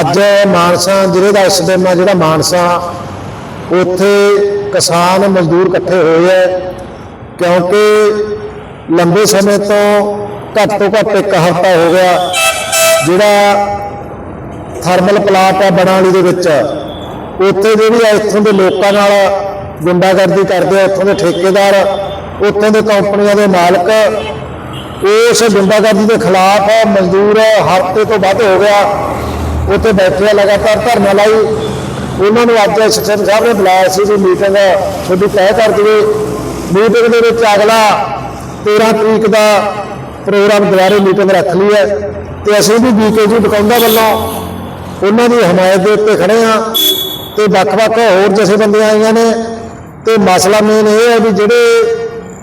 ਅੱਜ ਮਾਨਸਾ ਜ਼ਿਲ੍ਹੇ ਦਾ ਇਸ ਦਿਨ ਆ ਜਿਹੜਾ ਮਾਨਸਾ, ਉੱਥੇ ਕਿਸਾਨ ਮਜ਼ਦੂਰ ਇਕੱਠੇ ਹੋਏ ਐ ਕਿਉਂਕਿ ਲੰਬੇ ਸਮੇਂ ਤੋਂ ਘੱਟ ਤੋਂ ਘੱਟ ਇੱਕ ਹਫ਼ਤਾ ਹੋ ਗਿਆ, ਜਿਹੜਾ ਥਰਮਲ ਪਲਾਟ ਆ ਬਣਾਲੀ ਦੇ ਵਿੱਚ, ਉੱਥੇ ਜਿਹੜੀ ਆ, ਇੱਥੋਂ ਦੇ ਲੋਕਾਂ ਨਾਲ ਗੁੰਡਾਗਰਦੀ ਕਰਦੇ ਆ, ਇੱਥੋਂ ਦੇ ਠੇਕੇਦਾਰ, ਉੱਥੋਂ ਦੇ ਕੰਪਨੀਆਂ ਦੇ ਮਾਲਕ, ਉਸ ਗੁੰਡਾਗਰਦੀ ਦੇ ਖਿਲਾਫ ਮਜ਼ਦੂਰ ਹਫ਼ਤੇ ਤੋਂ ਵੱਧ ਹੋ ਗਿਆ। ਉੱਥੇ ਬੈਠੇ ਲਗਾਤਾਰ ਧਰਨਾ ਲਾਈ। ਉਹਨਾਂ ਨੂੰ ਅੱਜ ਐਸਐਸਐਮ ਸਾਹਿਬ ਨੇ ਬੁਲਾਇਆ ਸੀ ਵੀ ਮੀਟਿੰਗ ਤੁਹਾਡੀ ਤੈਅ ਕਰ ਦਈਏ। ਮੀਟਿੰਗ ਦੇ ਵਿੱਚ ਅਗਲਾ 13 ਤਰੀਕ ਦਾ ਪ੍ਰੋਗਰਾਮ ਦੁਬਾਰੇ ਮੀਟਿੰਗ ਰੱਖ ਲਈ ਹੈ ਤੇ ਅਸੀਂ ਵੀ ਬੀਕੇਜੀ ਬਕੌਂਦਾ ਵੱਲੋਂ ਉਹਨਾਂ ਦੀ ਹਮਾਇਤ ਦੇ ਉੱਤੇ ਖੜੇ ਆ ਤੇ ਵੱਖ-ਵੱਖ ਹੋਰ ਜਥੇਬੰਦੀਆਂ ਆਈਆਂ ਨੇ ਤੇ ਮਸਲਾ ਮੇਨ ਇਹ ਹੈ ਵੀ ਜਿਹੜੇ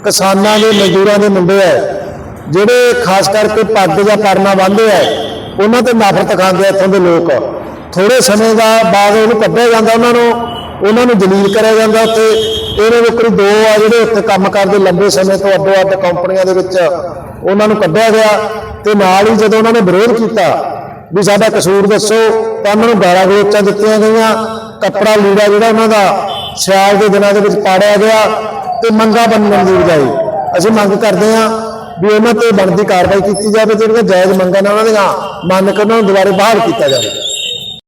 ਕਿਸਾਨਾਂ ਦੇ ਮਜ਼ਦੂਰਾਂ ਦੇ ਮੁੰਡੇ ਆ ਜਿਹੜੇ ਖਾਸ ਕਰਕੇ ਪੱਗ ਜਾਂ ਪਰਨਾ ਬੰਨ੍ਹਦੇ ਆ ਉਹਨਾਂ ਤੇ ਨਫ਼ਰਤ ਖਾਂਦੇ ਆ ਇੱਥੋਂ ਦੇ ਲੋਕ। ਥੋੜੇ ਸਮੇਂ ਦਾ ਬਾਅਦ ਉਹਨੂੰ ਕੱਢਿਆ ਜਾਂਦਾ ਉਹਨਾਂ ਨੂੰ ਉਹਨਾਂ ਨੂੰ ਜਲੀਲ ਕਰਿਆ ਜਾਂਦਾ ਉੱਥੇ। ਇਹਨੇ ਵਿਕਰੀ ਦੋ ਆ ਜਿਹੜੇ ਉੱਥੇ ਕੰਮ ਕਰਦੇ ਲੰਬੇ ਸਮੇਂ ਤੋਂ ਅੱਡੋ ਅੱਡ ਕੰਪਨੀਆਂ ਦੇ ਵਿੱਚ ਉਹਨਾਂ ਨੂੰ ਕੱਢਿਆ ਗਿਆ ਤੇ ਨਾਲ ਹੀ ਜਦੋਂ ਉਹਨਾਂ ਨੇ ਵਿਰੋਧ ਕੀਤਾ ਵੀ ਸਾਡਾ ਕਸੂਰ ਦੱਸੋ, ਤਾਂ ਉਹਨਾਂ ਨੂੰ ਗਾਲਾਂ ਗਲੋਚਾਂ ਦਿੱਤੀਆਂ ਗਈਆਂ। ਕੱਪੜਾ ਲੀੜਾ ਜਿਹੜਾ ਉਹਨਾਂ ਦਾ ਸਿਆਲ ਦੇ ਦਿਨਾਂ ਦੇ ਵਿੱਚ ਪਾੜਿਆ ਗਿਆ ਤੇ ਮੰਗਾ ਬੰਨਣ ਦੀ ਬਜਾਏ ਅਸੀਂ ਮੰਗ ਕਰਦੇ ਹਾਂ ਵੀ ਉਹਨਾਂ ਤੇ ਬਣਦੀ ਕਾਰਵਾਈ ਕੀਤੀ ਜਾਵੇ, ਜਿਹੜੀਆਂ ਜਾਇਜ਼ ਮੰਗਾਂ ਨੇ ਉਹਨਾਂ ਦੀਆਂ ਮੰਨ ਕੇ ਉਹਨਾਂ ਨੂੰ ਦੁਬਾਰੇ ਬਾਹਰ ਕੀਤਾ ਜਾਵੇ।